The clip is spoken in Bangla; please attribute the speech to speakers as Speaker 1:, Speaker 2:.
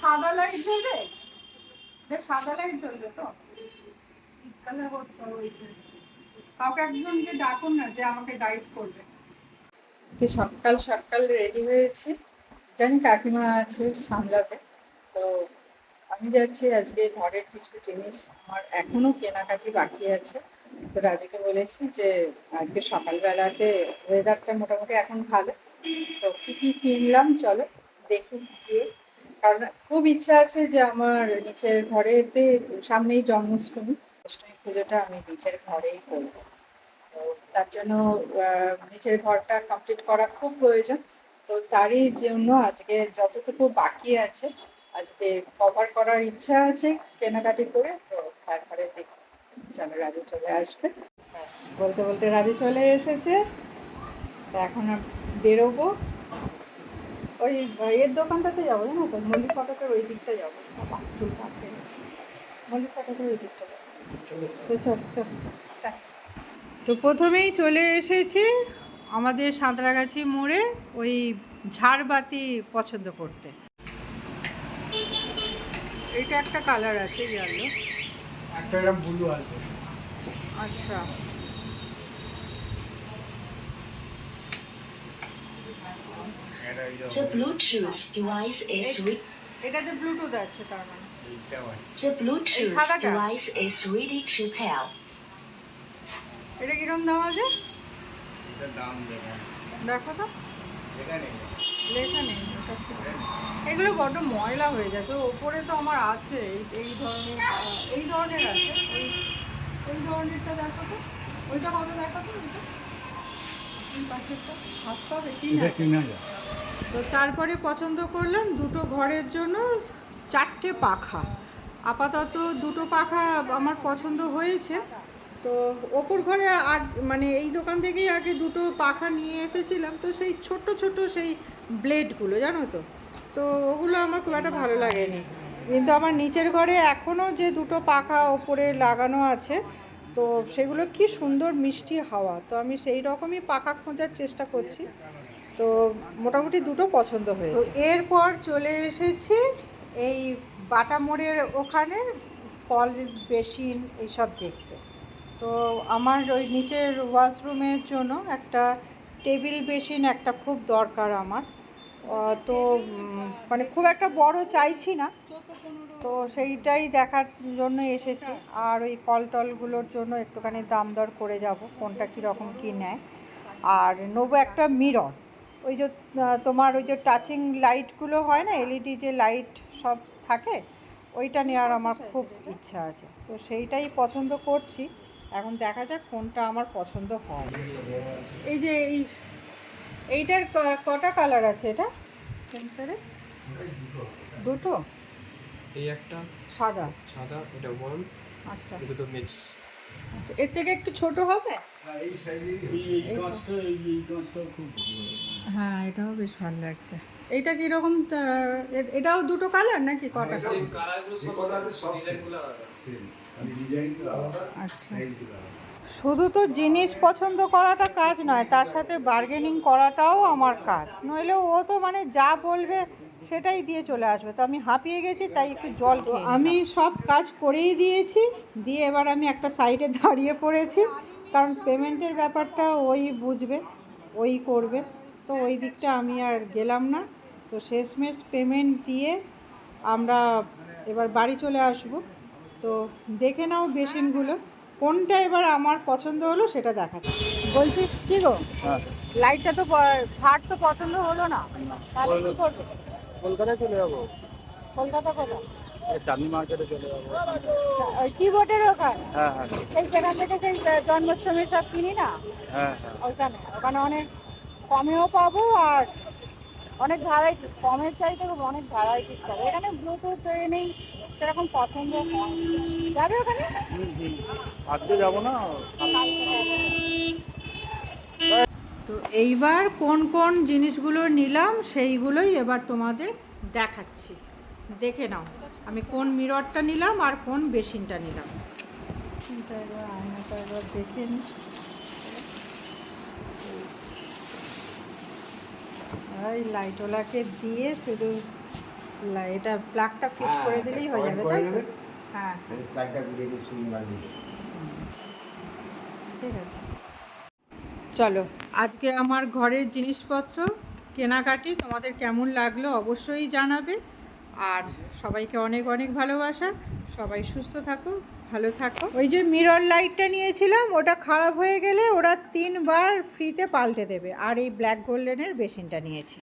Speaker 1: সাদা লাইট জ্বলবে? সাদা লাইট জ্বলবে তো? কাউকে একজনকে ডাকুন না যে আমাকে গাইড করবে। সকাল সকাল রেডি হয়েছি। জানি কাকিমা আছে সামলাবে। তো আমি যাচ্ছি আজকে ঘরের কিছু জিনিস। আমার এখনও কেনাকাটি বাকি আছে। তো রাজুকে বলেছি যে আজকে সকালবেলাতে ওয়েদারটা মোটামুটি এখন ভালো। তো কি কি কিনলাম চলো দেখি গিয়ে। কারণ খুব ইচ্ছা আছে যে আমার নিচের ঘরেতে সামনেই জন্মাষ্টমী। অষ্টমী পুজোটা আমি নিচের ঘরেই করব। তো তার জন্য নিচের ঘরটা কমপ্লিট করা খুব প্রয়োজন। তো তারই জন্য আজকে যতটুকু বাকি আছে, আজকে কভার করার ইচ্ছা আছে কেনাকাটি করে, তো তারপরে দেখি চলো রাজু চলে আসবে। বলতে বলতে রাজু চলে এসেছে। তা এখন বেরোবো। ওই এর দোকানটাতে যাব জানো তো? মল্লিক ফটকের ওই দিকটা যাব। চুল কাটতে গেছে মল্লিক ফটকের ওই দিকটা যাব। তো চল চল চল তো প্রথমেই চলে এসেছি আমাদের সাঁতরাগাছি মোড়ে ওই ঝাড়বাতি পছন্দ করতে। এটা একটা কালার আছে ইয়ালো
Speaker 2: একটা এরকম ব্লু আছে।
Speaker 1: আচ্ছা
Speaker 2: এটা এই যে
Speaker 3: The Bluetooth device is re-
Speaker 1: এটাতে ব্লুটুথ আছে তার মানে।
Speaker 3: The Bluetooth
Speaker 1: সাদাটা?
Speaker 3: device is ready to pair.
Speaker 1: এটা কিরম দাম আছে?
Speaker 2: এটার দাম দেখেন।
Speaker 1: দেখো তো।
Speaker 2: এখানে
Speaker 1: লেখা নেই ওটা কি? এগুলো বড্ড ময়লা হয়ে যাচ্ছে ওপরে তো আমার আছে এই- এই ধরনের আহ, এই ধরনের আছে ওই ওই ধরনেরটা দেখো তো। ওইটা কত দেখো তো ওইটা? এই পাশেরটা হাত পাবে
Speaker 2: এটা
Speaker 1: হাজার। তো তারপরে পছন্দ করলাম দুটো ঘরের জন্য চারটে পাখা। আপাতত দুটো পাখা আমার পছন্দ হয়েছে। তো ওপর ঘরে আগ মানে এই দোকান থেকেই আগে দুটো পাখা নিয়ে এসেছিলাম। তো সেই ছোট্ট ছোট সেই ব্লেডগুলো, জানো তো? তো ওগুলো আমার খুব একটা ভালো লাগেনি। কিন্তু আমার নিচের ঘরে এখনও যে দুটো পাখা ওপরে লাগানো আছে, তো সেগুলো কি সুন্দর মিষ্টি হাওয়া। তো আমি সেই রকমই পাখা খোঁজার চেষ্টা করছি। তো মোটামুটি দুটো পছন্দ হয়েছে। এরপর চলে এসেছি এই বাটা মোড়ের ওখানে ফল বেসিন এইসব দেখতে। তো আমার ওই নিচের ওয়াশরুমের জন্য একটা টেবিল বেসিন একটা খুব দরকার আমার। তো মানে খুব একটা বড় চাইছি না। তো সেইটাই দেখার জন্য এসেছি। আর ওই কল টলগুলোর জন্য একটুখানি দাম দর করে যাব, কোনটা কীরকম কী নেয়। আর নেব একটা মিরর। ওই যে তোমার ওই যে টাচিং লাইটগুলো হয় না এলইডি যে লাইট সব থাকে ওইটা নেওয়ার আমার খুব ইচ্ছা আছে। তো সেইটাই পছন্দ করছি। এখন দেখা যাক কোনটা আমার পছন্দ হয়। এই যে এই এইটার ক- কটা কালার আছে এটা? সেন্সারে দুটো?
Speaker 4: এই একটা।
Speaker 1: সাদা?
Speaker 4: সাদা এটা ওয়ান
Speaker 1: আচ্ছা।
Speaker 4: দুটো মিক্স
Speaker 1: আচ্ছা, এর থেকে একটু ছোট হবে?
Speaker 2: খুব
Speaker 1: হ্যাঁ এটাও বেশ ভালো লাগছে। এইটা কীরকম এটাও দুটো কালার নাকি কটা?
Speaker 4: ডিজাইনগুলো আলাদা।
Speaker 1: আচ্ছা। শুধু তো জিনিস পছন্দ করাটা কাজ নয় তার সাথে বার্গেনিং করাটাও আমার কাজ। নইলে ও তো মানে যা বলবে সেটাই দিয়ে চলে আসবে। তো আমি হাঁপিয়ে গেছি তাই একটু জল আমি সব কাজ করেই দিয়েছি দিয়ে এবার আমি একটা সাইডে দাঁড়িয়ে পড়েছি। কারণ পেমেন্টের ব্যাপারটা ওই বুঝবে ওই করবে। তো ওই দিকটা আমি আর গেলাম না। তো শেষমেশ পেমেন্ট দিয়ে আমরা এবার বাড়ি চলে আসব। তো দেখে নাও বেসিনগুলো কোনটা এবার আমার পছন্দ হলো সেটা দেখাচ্ছি। বলছি কি গো? লাইটটা তো ফাট তো পছন্দ হলো না। তাহলে কি করবে?
Speaker 2: কলকাতায় চলে যাব?
Speaker 1: কলকাতা কোথায়?
Speaker 2: চাঁদনি মার্কেটে চলে যাব।
Speaker 1: ওই কিবোর্ডের ওখানে?
Speaker 2: হ্যাঁ হ্যাঁ।
Speaker 1: সেই সেখান থেকে সেই জন্মাষ্টমীর সব কিনি না?
Speaker 2: হ্যাঁ হ্যাঁ।
Speaker 1: ওখানে। অনেক কমেও পাবো আর অনেক ভ্যারাইটি কমের চাইতে অনেক ভ্যারাইটি পাবো। এখানে ব্লুটুথ নেই সেরকম পছন্দ যাবে ওখানে?
Speaker 2: আজকে যাব না?
Speaker 1: তো এইবার কোন কোন জিনিসগুলো নিলাম সেইগুলোই এবার তোমাদের দেখাচ্ছি। দেখে নাও আমি কোন মিররটা নিলাম আর কোন বেসিনটা নিলাম। এবার আয়নাটা এবার দেখে নিই এই লাইটওয়ালাকে দিয়ে শুধু লা- এটা প্লাগটা ফিট
Speaker 5: হ্যাঁ,
Speaker 1: করে দিলেই হয়ে যাবে তাই তো? হ্যাঁ।
Speaker 5: প্লাগটা ঘুরিয়ে মারবি
Speaker 1: ঠিক আছে। চলো। আজকে আমার ঘরের জিনিসপত্র, কেনাকাটি তোমাদের কেমন লাগল অবশ্যই জানাবে। আর সবাইকে অনেক অনেক ভালোবাসা। সবাই সুস্থ থাকো, ভালো থাকো। ওই যে মিরর লাইটটা নিয়েছিলাম, ওটা খারাপ হয়ে গেলে ওরা তিনবার ফ্রিতে পাল্টে দেবে। আর এই ব্ল্যাক গোল্ডেনের বেসিনটা নিয়েছি।